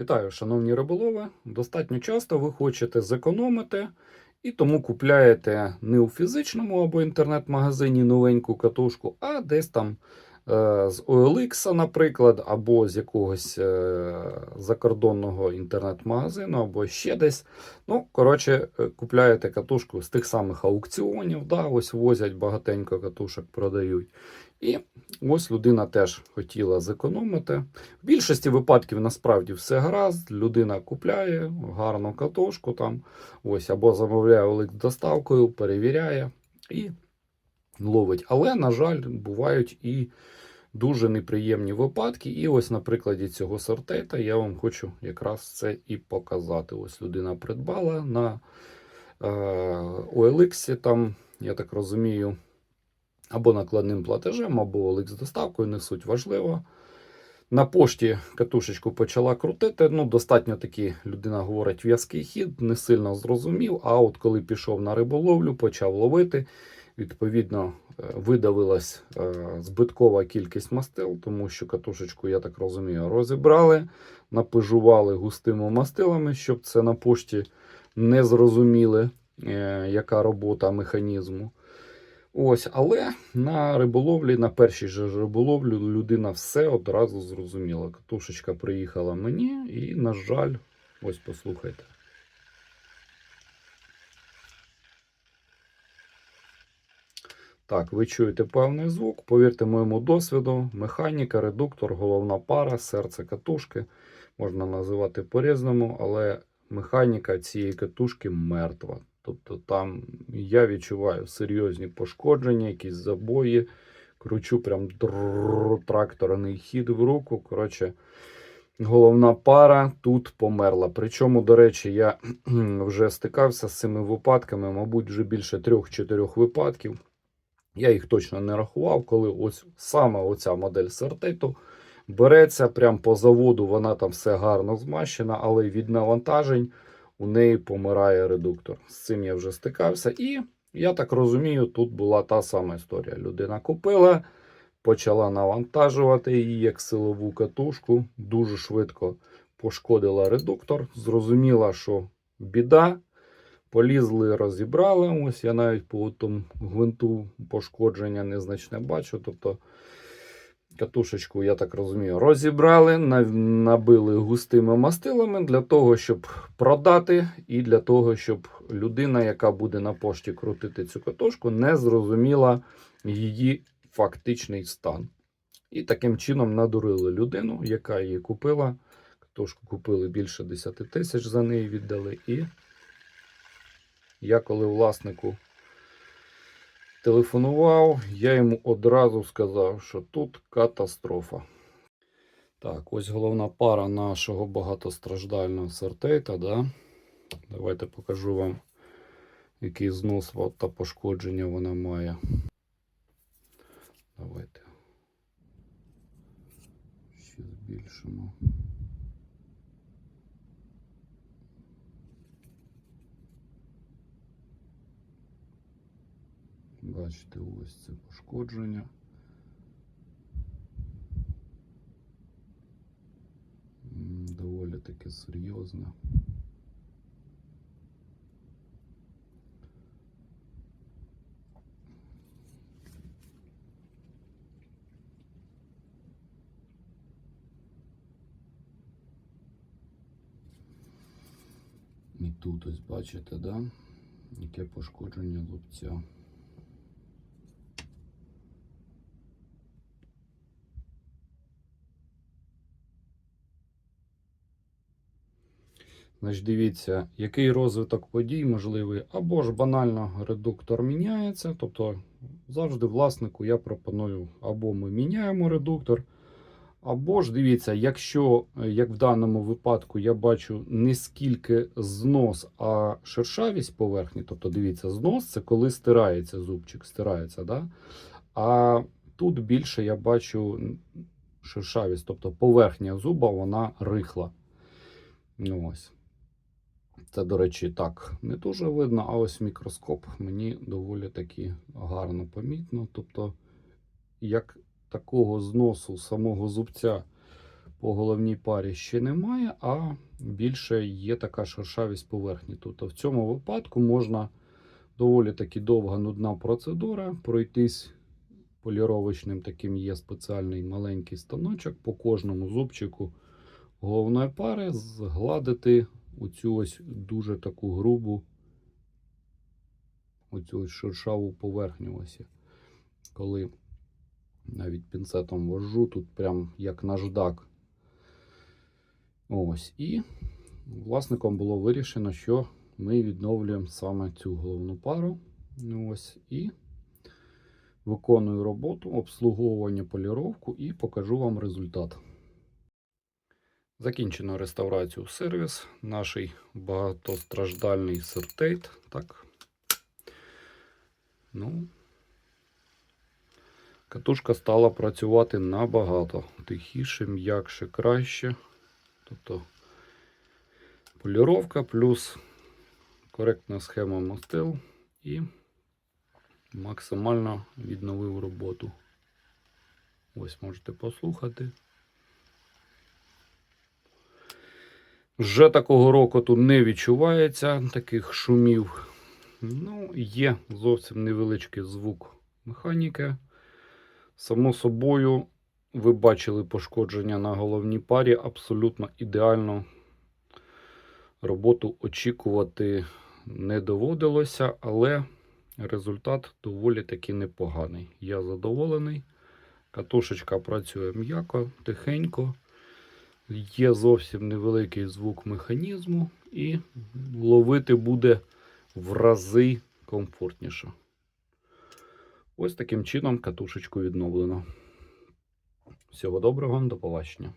Вітаю, шановні риболови. Достатньо часто ви хочете зекономити і тому купляєте не у фізичному або інтернет-магазині новеньку катушку, а десь там е, з OLX, наприклад, або з якогось е, закордонного інтернет-магазину, або ще десь. Ну, коротше, е, купляєте катушку з тих самих аукціонів, да, ось возять багатенько катушок, продають. І ось людина теж хотіла зекономити. В більшості випадків насправді все гаразд. Людина купляє гарну катушку там, ось або замовляє олик доставкою, перевіряє і ловить. Але, на жаль, бувають і дуже неприємні випадки. І ось на прикладі цього сортейта я вам хочу якраз це і показати. Ось людина придбала на е, OLX, там, я так розумію, або накладним платежем, або з доставкою, не суть важливо. На пошті катушечку почала крутити. Ну, достатньо таки людина говорить в'язкий хід, не сильно зрозумів. А от коли пішов на риболовлю, почав ловити. Відповідно, е, видавилась е, збиткова кількість мастил, тому що катушечку, я так розумію, розібрали, напижували густими мастилами, щоб це на пошті не зрозуміли, е, яка робота механізму. Ось, але на риболовлі, на першій же риболовлі, людина все одразу зрозуміла. Катушечка приїхала мені, і, на жаль, ось послухайте. Так, ви чуєте певний звук. Повірте моєму досвіду, механіка, редуктор, головна пара, серце катушки. Можна називати по-різному, але механіка цієї катушки мертва. Тобто там я відчуваю серйозні пошкодження, якісь забої. Кручу прям тракторний хід в руку. Коротше, головна пара тут померла. Причому, до речі, я вже стикався з цими випадками, мабуть, вже більше трьох-чотирьох випадків. Я їх точно не рахував, коли ось саме оця модель сертету береться прямо по заводу, вона там все гарно змащена, але від навантажень у неї помирає редуктор. З цим я вже стикався. І я так розумію, тут була та сама історія. Людина купила, почала навантажувати її як силову катушку, дуже швидко пошкодила редуктор. Зрозуміла, що біда. Полізли, розібрали. Ось я навіть по тому гвинту пошкодження незначне бачу. Тобто катушечку, я так розумію, розібрали, набили густими мастилами для того, щоб продати, і для того, щоб людина, яка буде на пошті крутити цю катушку, не зрозуміла її фактичний стан. І таким чином надурили людину, яка її купила. Катушку купили більше 10 тисяч за неї віддали. І я коли власнику телефонував, я йому одразу сказав, що тут катастрофа. Так, ось головна пара нашого багатостраждального сортейта. Да? Давайте покажу вам, який знос та пошкодження вона має. Давайте. Ще збільшимо. Бачите, ось це пошкодження. Доволі таки серйозне. І тут ось бачите, да? Яке пошкодження лобця. Значить, дивіться, який розвиток подій можливий, або ж банально редуктор міняється. Тобто завжди власнику я пропоную, або ми міняємо редуктор, або ж дивіться, якщо, е, як в даному випадку, я бачу не скільки знос, а шершавість поверхні, тобто дивіться, знос це коли стирається зубчик, стирається, да? а тут більше я бачу шершавість, тобто поверхня зуба, вона рихла. Ось. Це, до речі, так не дуже видно, а ось мікроскоп мені доволі таки гарно помітно. Тобто, як такого зносу самого зубця по головній парі ще немає, а більше є така шершавість поверхні. Тобто в цьому випадку можна доволі таки довга нудна процедура пройтись поліровочним таким є спеціальний маленький станочок по кожному зубчику головної пари згладити оцю ось дуже таку грубу оцю ось шершаву поверхню. Ось. Коли навіть пінцетом вожу, тут прям як наждак. Ось. І власником було вирішено, що ми відновлюємо саме цю головну пару. Ну, Ось. І виконую роботу, обслуговування, поліровку і покажу вам результат. Закінчено реставрацію сервіс. Наш багатостраждальний сертейт. Так. Ну, катушка стала працювати набагато тихіше, м'якше, краще. Тобто поліровка плюс коректна схема мастил і максимально відновив роботу. Ось можете послухати. Вже такого року тут не відчувається таких шумів. Ну, є зовсім невеличкий звук механіки. Само собою, ви бачили пошкодження на головній парі. Абсолютно ідеально роботу очікувати не доводилося, але результат доволі таки непоганий. Я задоволений. Катушечка працює м'яко, тихенько. Є зовсім невеликий звук механізму, і ловити буде в рази комфортніше. Ось таким чином катушечку відновлено. Всього доброго, до побачення.